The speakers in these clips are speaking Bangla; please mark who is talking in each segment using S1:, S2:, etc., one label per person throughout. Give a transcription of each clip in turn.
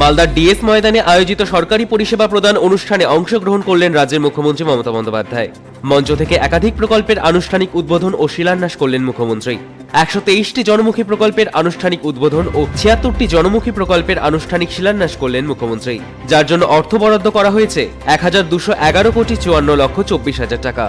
S1: মালদার ডিএস ময়দানে আয়োজিত সরকারি পরিষেবা প্রদান অনুষ্ঠানে অংশগ্রহণ করলেন রাজ্যের মুখ্যমন্ত্রী মমতা বন্দ্যোপাধ্যায়। মঞ্চ থেকে একাধিক প্রকল্পের আনুষ্ঠানিক উদ্বোধন ও শিলান্যাস করলেন মুখ্যমন্ত্রী। একশো তেইশটি জনমুখী প্রকল্পের আনুষ্ঠানিক উদ্বোধন ও ছিয়াত্তরটি জনমুখী প্রকল্পের আনুষ্ঠানিক শিলান্যাস করলেন মুখ্যমন্ত্রী। যার জন্য অর্থ বরাদ্দ করা হয়েছে এক হাজার দুশো এগারো কোটি চুয়ান্ন লক্ষ চব্বিশ হাজার টাকা।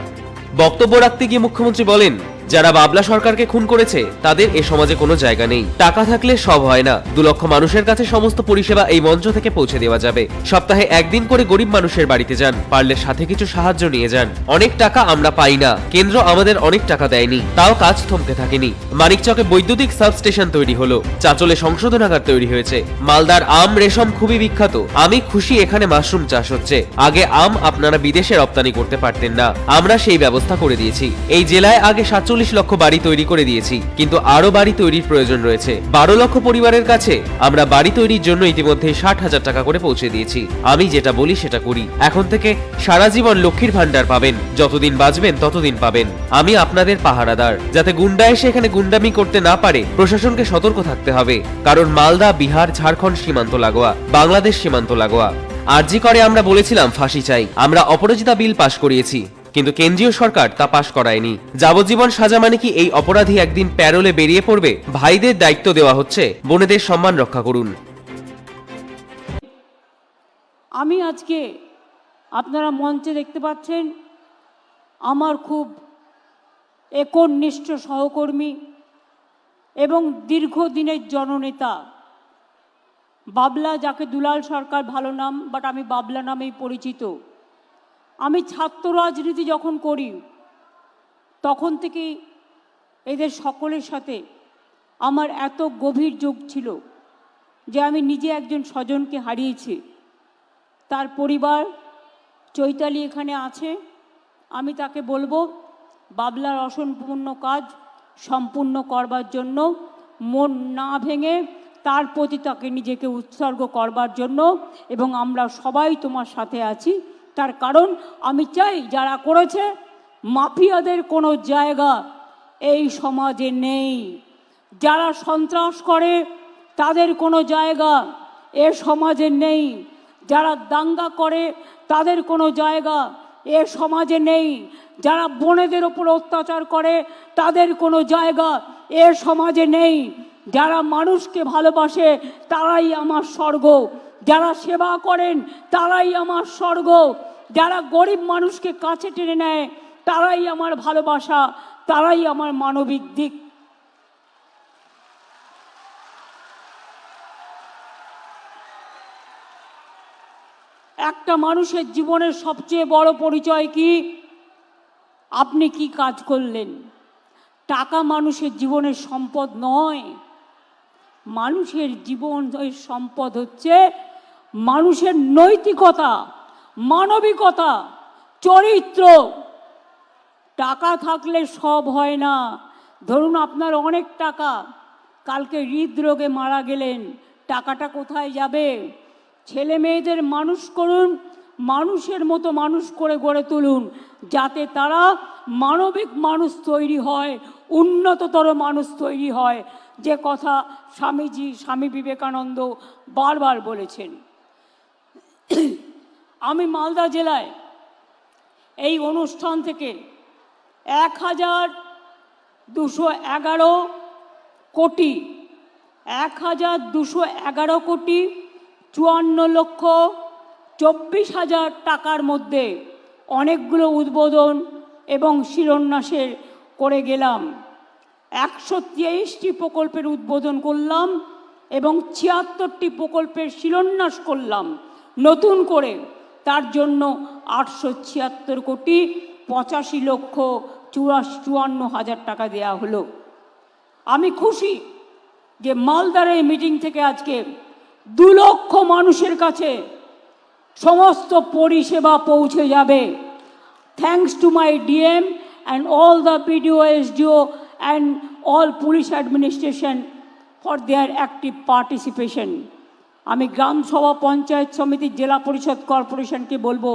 S1: বক্তব্য রাখতে গিয়ে মুখ্যমন্ত্রী বলেন যারা বাবলা সরকারকে খুন করেছে, তাদের এ সমাজে কোনো জায়গা নেই। টাকা থাকলে সব হয় না। দু লক্ষ মানুষের কাছে সমস্ত পরিষেবা এই মঞ্চ থেকে পৌঁছে দেওয়া যাবে। সপ্তাহে একদিন করে গরিব মানুষের বাড়িতে যান। পারলে সাথে কিছু সাহায্য নিয়ে যান। অনেক টাকা আমরা পাই না। কেন্দ্র আমাদের অনেক টাকা দেয়নি। তাও কাজ থমকে থাকেনি। মানিকচকে বৈদ্যুতিক সাবস্টেশন তৈরি হলো। চাচলে সংশোধনাগার তৈরি হয়েছে। মালদার আম রেশম খুবই বিখ্যাত। আমি খুশি এখানে মাশরুম চাষ হচ্ছে। আগে আম আপনারা বিদেশে রপ্তানি করতে পারতেন না। আমরা সেই ব্যবস্থা করে দিয়েছি। এই জেলায় আগে সাতচল্লিশ লক্ষ বাড়ি তৈরি করে দিয়েছি, কিন্তু আরও বাড়ি তৈরির প্রয়োজন রয়েছে। বারো লক্ষ পরিবারের কাছে আমরা বাড়ি তৈরির জন্য ইতিমধ্যে ষাট হাজার টাকা করে পৌঁছে দিয়েছি। আমি যেটা বলি সেটা করি। এখন থেকে সারা জীবন লক্ষ্মীর ভান্ডার পাবেন। যতদিন বাঁচবেন, ততদিন পাবেন। আমি আপনাদের পাহারাদার। যাতে গুন্ডা এসে এখানে গুন্ডামি করতে না পারে, প্রশাসনকে সতর্ক থাকতে হবে। কারণ মালদা, বিহার, ঝাড়খণ্ড সীমান্ত লাগোয়া, বাংলাদেশ সীমান্ত লাগোয়া। আরজি করে আমরা বলেছিলাম, ফাঁসি চাই। আমরা অপরাজিতা বিল পাশ করিয়েছি। কিন্তু কেন্দ্রীয় সরকার তা পাশ করায়নি। যাবজ্জীবন সাজা মানে কি এই অপরাধী একদিন প্যারোলে বেরিয়ে পড়বে? ভাইদের দায়িত্ব দেওয়া হচ্ছে। বোনেদের সম্মান রক্ষা করুন।
S2: আমি আজকে আপনারা মঞ্চে দেখতে পাচ্ছেন, আমার খুব একনিষ্ঠ সহকর্মী এবং দীর্ঘদিনের জননেতা, বাবলা যাকে দুলাল সরকার ভালো নাম বাট আমি বাবলা নামেই পরিচিত। আমি ছাত্র রাজনীতি যখন করি, তখন থেকেই এদের সকলের সাথে আমার এত গভীর যোগ ছিল যে আমি নিজে একজন স্বজনকে হারিয়েছি। তার পরিবার চৈতালি এখানে আছে। আমি তাকে বলব, বাবলার অসম্পূর্ণ কাজ সম্পূর্ণ করবার জন্য, মন না ভেঙে তার প্রতি তাকে নিজেকে উৎসর্গ করবার জন্য, এবং আমরা সবাই তোমার সাথে আছি। তার কারণ আমি চাই যারা করেছে, মাফিয়াদের কোনো জায়গা এই সমাজে নেই। যারা সন্ত্রাস করে, তাদের কোনো জায়গা এ সমাজে নেই। যারা দাঙ্গা করে, তাদের কোনো জায়গা এ সমাজে নেই। যারা বোনেদের ওপর অত্যাচার করে, তাদের কোনো জায়গা এ সমাজে নেই। যারা মানুষকে ভালোবাসে, তারাই আমার স্বর্গ। যারা সেবা করেন, তারাই আমার স্বর্গ। যারা গরিব মানুষকে কাছে টেনে নেয়, তারাই আমার ভালোবাসা, তারাই আমার মানবিক দিক। একটা মানুষের জীবনের সবচেয়ে বড় পরিচয় কি? আপনি কি কাজ করলেন? টাকা মানুষের জীবনের সম্পদ নয়। মানুষের জীবনের সম্পদ হচ্ছে মানুষের নৈতিকতা, মানবিকতা, চরিত্র। টাকা থাকলে সব হয় না। ধরুন আপনার অনেক টাকা, কালকে হৃদরোগে মারা গেলেন, টাকাটা কোথায় যাবে? ছেলে মেয়েদের মানুষ করুন, মানুষের মতো মানুষ করে গড়ে তুলুন, যাতে তারা মানবিক মানুষ তৈরি হয়, উন্নততর মানুষ তৈরি হয়। যে কথা স্বামীজি, স্বামী বিবেকানন্দ বারবার বলেছেন। আমি মালদা জেলায় এই অনুষ্ঠান থেকে এক হাজার দুশো এগারো কোটি, এক হাজার দুশো এগারো কোটি চুয়ান্ন লক্ষ চব্বিশ হাজার টাকার মধ্যে অনেকগুলো উদ্বোধন এবং শিলান্যাসের করে গেলাম। একশো তেইশটি প্রকল্পের উদ্বোধন করলাম এবং ছিয়াত্তরটি প্রকল্পের শিলান্যাস করলাম। নতুন করে। তার জন্য আটশো ছিয়াত্তর কোটি পঁচাশি লক্ষ চুরাশি চুয়ান্ন হাজার টাকা দেয়া হলো। আমি খুশি যে মালদার এই মিটিং থেকে আজকে দু লক্ষ মানুষের কাছে সমস্ত পরিষেবা পৌঁছে যাবে। Thanks to my DM and all the BDO SDO and all police administration for their active participation আমি গ্রাম সভা পঞ্চায়েত সমিতি জেলা পরিষদ কর্পোরেশনকে বলব,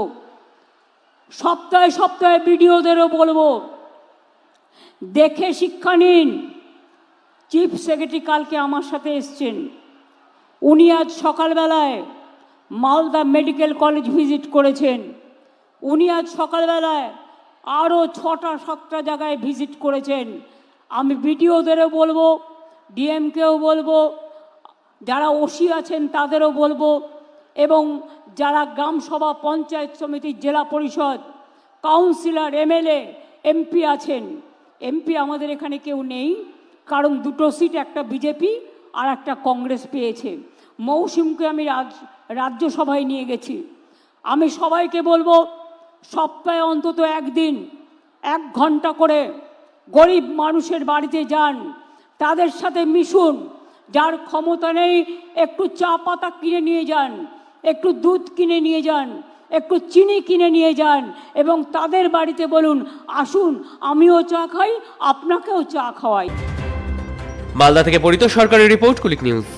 S2: সপ্তাহে সপ্তাহে বিডিওদেরও বলব, দেখে শিক্ষা নিন। চিফ সেক্রেটারি কালকে আমার সাথে এসছেন। উনি আজ সকালবেলায় মালদা মেডিকেল কলেজ ভিজিট করেছেন। উনি আজ সকালবেলায় আরও ছটা, সাতটা জায়গায় ভিজিট করেছেন। আমি বিডিওদেরও বলব, ডিএমকেও বলব যারা ওসি আছেন তাদেরও বলব, এবং যারা গ্রাম সভা পঞ্চায়েত সমিতি জেলা পরিষদ, কাউন্সিলর, এমএলএ, এমপি আছেন, এমপি আমাদের এখানে কেউ নেই, কারণ দুটো সিট, একটা বিজেপি আর একটা কংগ্রেস পেয়েছে। মৌসুমকে আমি রাজ, রাজ্যসভায় নিয়ে গেছি। আমি সবাইকে বলব, সপ্তাহে অন্তত একদিন, এক ঘণ্টা করে গরিব মানুষের বাড়িতে যান, তাদের সাথে মিশুন যার ক্ষমতা নেই, একটু চা পাতা কিনে নিয়ে যান, একটু দুধ কিনে নিয়ে যান, একটু চিনি কিনে নিয়ে যান এবং তাদের বাড়িতে বলুন, আসুন, আমিও চা খাই, আপনাকেও চা খাওয়াই।
S1: মালদা থেকে পরিত সরকারের রিপোর্ট কুলিক নিউজ।